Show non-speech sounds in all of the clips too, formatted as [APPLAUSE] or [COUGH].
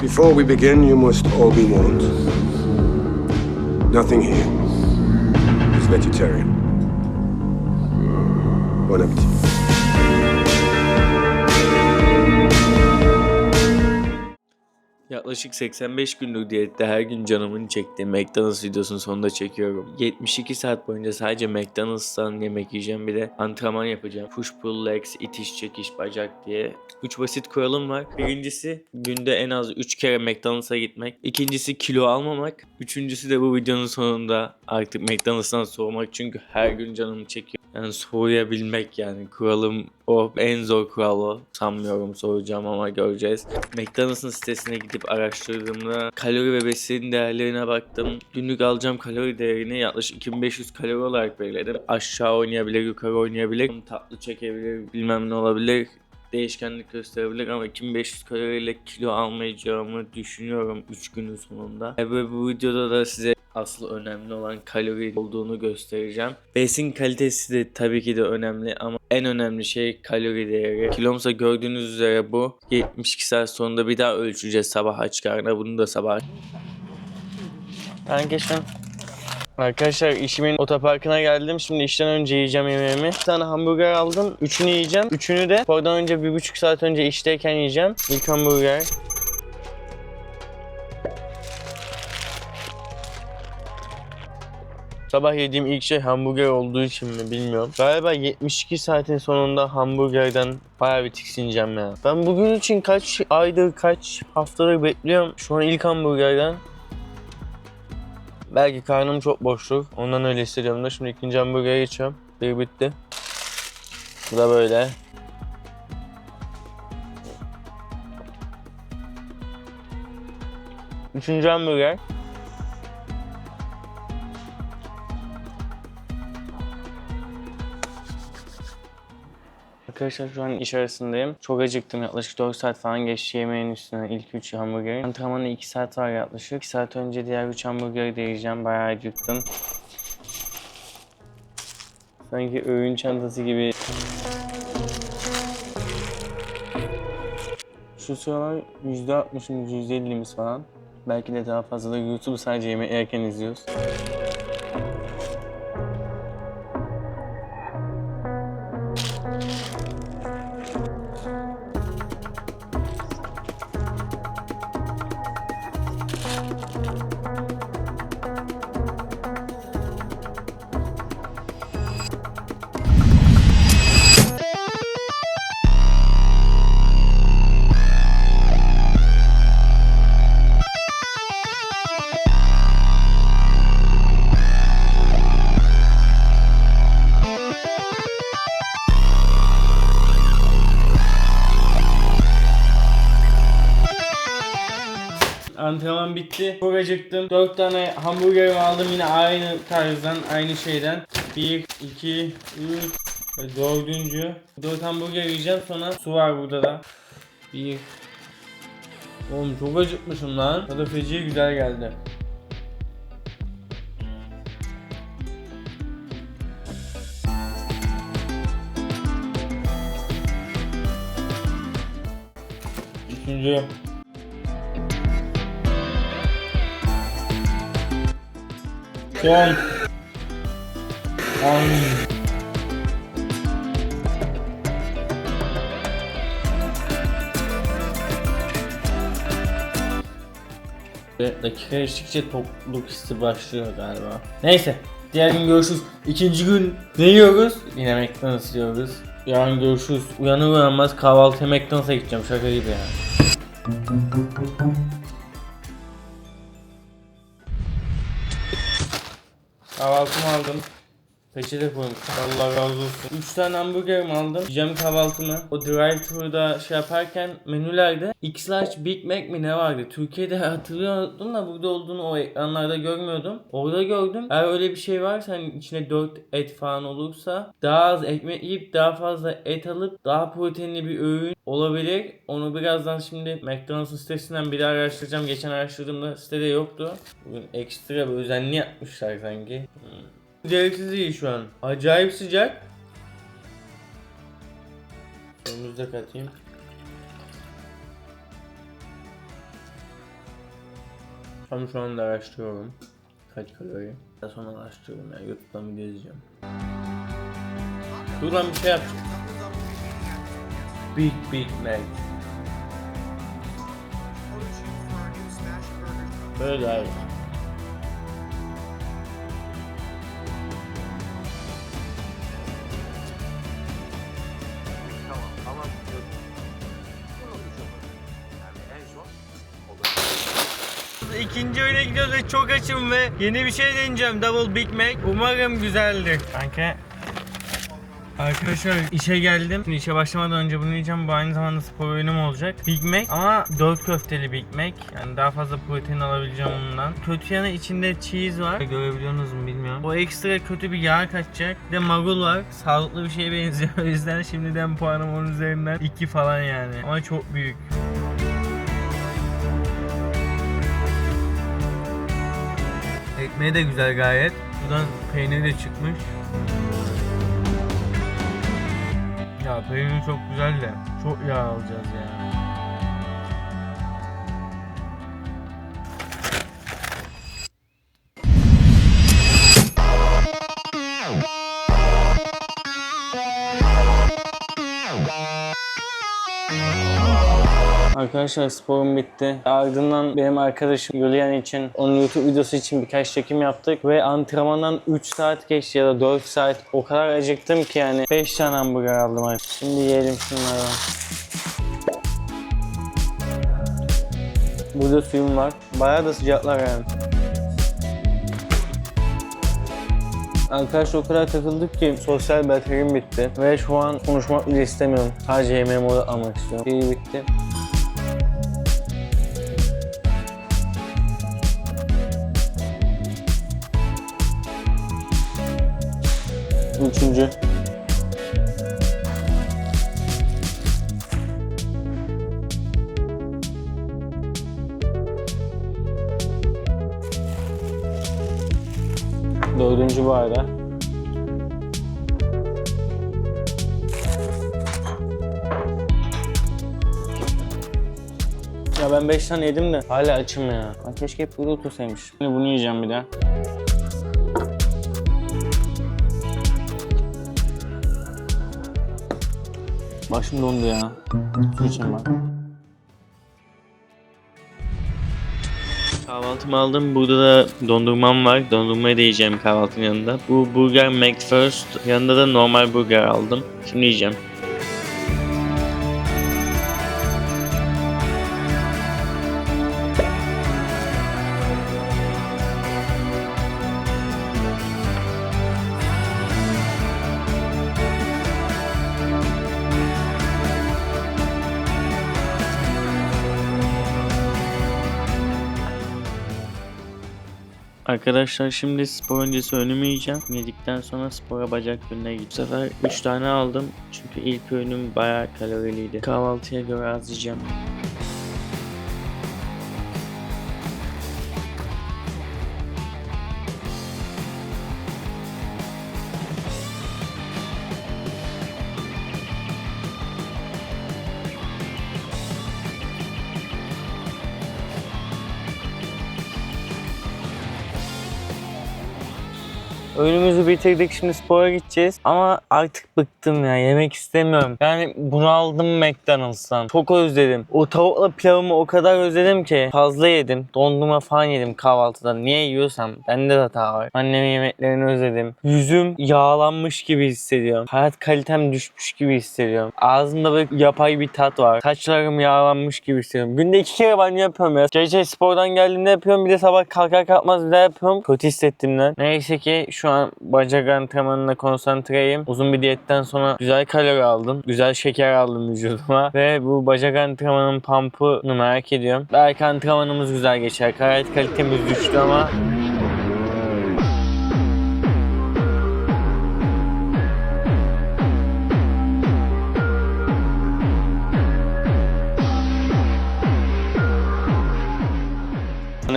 Before we begin, you must all be warned. Nothing here is vegetarian. Bon appetit. Yaklaşık 85 gündür diyette her gün canımın çektiği McDonald's videosunun sonunda çekiyorum. 72 saat boyunca sadece McDonald's'tan yemek yiyeceğim bir de antrenman yapacağım. Push pull legs, itiş çekiş bacak diye. 3 basit kuralım var. Birincisi günde en az 3 kere McDonald's'a gitmek. İkincisi kilo almamak. Üçüncüsü de bu videonun sonunda artık McDonald's'tan soğumak çünkü her gün canımı çekiyor. Yani soğuyabilmek yani kuralım o en zor kural o. Sanmıyorum soğuyacağım ama göreceğiz. McDonald's'ın sitesine gidip araştırdığımda kalori ve besin değerlerine baktım. Günlük alacağım kalori değerini yaklaşık 2500 kalori olarak belirledim. Aşağı oynayabilir, yukarı oynayabilir, tatlı çekebilir, bilmem ne olabilir değişkenlik gösterebilir ama 2500 kaloriyle kilo almayacağımı düşünüyorum 3 günün sonunda. Ve bu videoda da size asıl önemli olan kalori olduğunu göstereceğim. Besin kalitesi de tabii ki de önemli ama en önemli şey kalori değeri. Kilomsa gördüğünüz üzere bu. 72 saat sonunda bir daha ölçeceğiz sabah aç karnına. Bunu da sabah ben geçtim. Arkadaşlar işimin otoparkına geldim. Şimdi işten önce yiyeceğim yemeğimi. Bir tane hamburger aldım. Üçünü yiyeceğim. Üçünü de oradan önce bir buçuk saat önce işteyken yiyeceğim. İlk hamburger. Sabah yediğim ilk şey hamburger olduğu için mi bilmiyorum. Galiba 72 saatin sonunda hamburgerden bayağı bir tiksineceğim ya. Ben bugün için kaç aydır, kaç haftadır bekliyorum. Şu an ilk hamburgerden Belki karnım çok boşluk. Ondan öyle hissediyorum da. Şimdi ikinci hamburgere geçiyorum. Bir bitti. Bu da böyle. Üçüncü hamburger. Arkadaşlar şu an iş arasındayım. Çok acıktım. Yaklaşık 4 saat falan geçti yemeğin üstüne ilk 3 hamburgerin. Antrenmana 2 saat var yaklaşık. 2 saat önce diğer 3 hamburgeri de. Bayağı acıktım. Sanki öğün çantası gibi. Şu sıralar %60'ımız %50'miz falan. Belki de daha fazla da YouTube'u sadece yemek yerken izliyoruz. Antrenman bitti. Çok acıktım. 4 tane hamburger aldım yine aynı tarzdan, aynı şeyden. 1, 2, 3 ve dördüncü. 4 hamburger yiyeceğim sonra su var burada da. 1 Oğlum çok acıkmışım lan. Tadı feci güzel geldi. Üçüncü. Son. On. Ve dakika geçtikçe topluluk hissi başlıyor galiba. Neyse. Diğer gün görüşürüz. İkinci gün ne yiyoruz? Yine McDonald's yiyoruz. Yarın görüşürüz. Uyanır uyanmaz kahvaltıya McDonald's'a gideceğim. Şaka gibi yani. Kahvaltımı aldım. Peçete koymuş. Allah razı olsun. 3 tane hamburgerimi aldım. Yiyeceğim kahvaltımı. O drive thru'da şey yaparken menülerde X large Big Mac mi ne vardı? Türkiye'de [LAUGHS] hatırlıyordum da burada olduğunu o ekranlarda görmüyordum. Orada gördüm. Eğer öyle bir şey varsa hani içine 4 et falan olursa daha az ekmek yiyip daha fazla et alıp daha proteinli bir öğün olabilir. Onu birazdan şimdi McDonald's'ın sitesinden bir daha araştıracağım. Geçen araştırdığımda sitede yoktu. Bugün ekstra bir özenli yapmışlar sanki. Hmm. Gereksiz iyi şu an. Acayip sıcak. Önümüzde katayım. Ama şu anda araştırıyorum. Kaç kalori? Daha sonra araştırıyorum ya. YouTube'dan video izleyeceğim. Dur lan bir şey yapacağım. Big Big Mac. Böyle abi. İkinci öyle gidiyoruz ve çok açım ve yeni bir şey deneyeceğim. Double Big Mac. Umarım güzeldir. Kanka Arkadaşlar işe geldim. Şimdi işe başlamadan önce bunu yiyeceğim. Bu aynı zamanda spor oyunum olacak. Big Mac ama 4 köfteli Big Mac. Yani daha fazla protein alabileceğim ondan. Kötü yanı içinde cheese var. Görebiliyorsunuz mu bilmiyorum. O ekstra kötü bir yağ kaçacak. Bir de marul var. Sağlıklı bir şeye [LAUGHS] benziyor. O yüzden şimdiden puanım onun üzerinden 2 falan yani. Ama çok büyük. Ekmeği de güzel gayet. Buradan peynir de çıkmış. Ya peynir çok güzel de çok yağ alacağız ya. Arkadaşlar sporum bitti. Ardından benim arkadaşım Julian için, onun YouTube videosu için birkaç çekim yaptık. Ve antrenmandan 3 saat geçti ya da 4 saat. O kadar acıktım ki yani 5 tane hamburger aldım artık. Şimdi yiyelim şunları. Burada suyum var. Bayağı da sıcaklar yani. Arkadaşlar o kadar takıldık ki sosyal bataryam bitti. Ve şu an konuşmak bile istemiyorum. Sadece yemeğime odaklanmak istiyorum. İyi bitti. Üçüncü. Dördüncü arada. Ya ben 5 tane yedim de hala açım ya. Ben keşke hep burada otursaymış. Şimdi bunu yiyeceğim bir daha. Başım dondu ya. Su içeyim ben. Kahvaltımı aldım. Burada da dondurmam var. Dondurmayı da yiyeceğim kahvaltının yanında. Bu burger McFirst. Yanında da normal burger aldım. Şimdi yiyeceğim. Arkadaşlar şimdi spor öncesi önümü yiyeceğim. Yedikten sonra spora bacak gününe gideceğim. Bu sefer 3 tane aldım. Çünkü ilk öğünüm bayağı kaloriliydi. Kahvaltıya göre az yiyeceğim. Öğünümüzü bitirdik şimdi spora gideceğiz. Ama artık bıktım ya yemek istemiyorum. Yani bunu aldım McDonald's'tan. Çok özledim. O tavukla pilavımı o kadar özledim ki. Fazla yedim. Dondurma falan yedim kahvaltıda. Niye yiyorsam bende de hata var. Annemin yemeklerini özledim. Yüzüm yağlanmış gibi hissediyorum. Hayat kalitem düşmüş gibi hissediyorum. Ağzımda böyle yapay bir tat var. Saçlarım yağlanmış gibi hissediyorum. Günde iki kere banyo yapıyorum ya. Gece spordan geldiğimde yapıyorum. Bir de sabah kalkar kalkmaz bir daha yapıyorum. Kötü hissettiğimden. Neyse ki şu an bacak antrenmanına konsantreyim. Uzun bir diyetten sonra güzel kalori aldım. Güzel şeker aldım vücuduma. Ve bu bacak antrenmanının pump'ını merak ediyorum. Belki antrenmanımız güzel geçer. Gayet kalitemiz düştü ama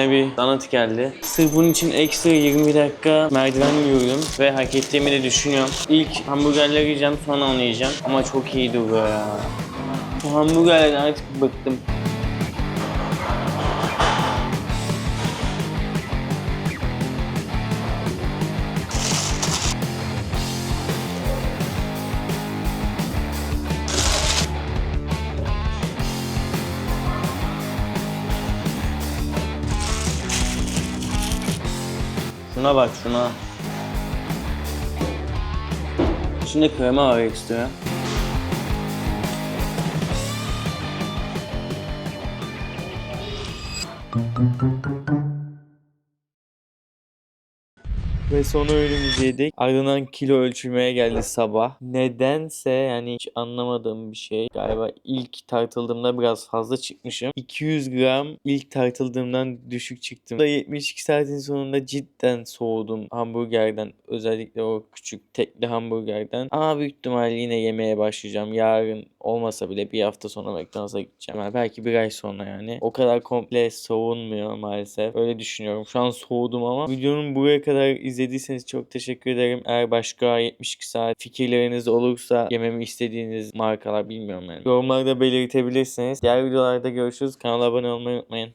Bana bir donut geldi. Sırf bunun için ekstra 20 dakika merdiven yürüdüm ve hak ettiğimi de düşünüyorum. İlk hamburgerleri yiyeceğim sonra onu yiyeceğim. Ama çok iyi duruyor ya. Bu hamburgerlerden artık bıktım. Şuna bak şuna. İçinde krema var ekstra. Ve son öğünümüzü yedik. Ardından kilo ölçülmeye geldi sabah. Nedense yani hiç anlamadığım bir şey. Galiba ilk tartıldığımda biraz fazla çıkmışım. 200 gram ilk tartıldığımdan düşük çıktım. Da 72 saatin sonunda cidden soğudum hamburgerden. Özellikle o küçük tekli hamburgerden. Ama büyük ihtimalle yine yemeye başlayacağım. Yarın olmasa bile bir hafta sonra McDonald's'a gideceğim. Yani belki bir ay sonra yani. O kadar komple soğunmuyor maalesef. Öyle düşünüyorum. Şu an soğudum ama videonun buraya kadar izlediyseniz çok teşekkür ederim. Eğer başka 72 saat fikirleriniz olursa yememi istediğiniz markalar bilmiyorum yani. Yorumlarda belirtebilirsiniz. Diğer videolarda görüşürüz. Kanala abone olmayı unutmayın.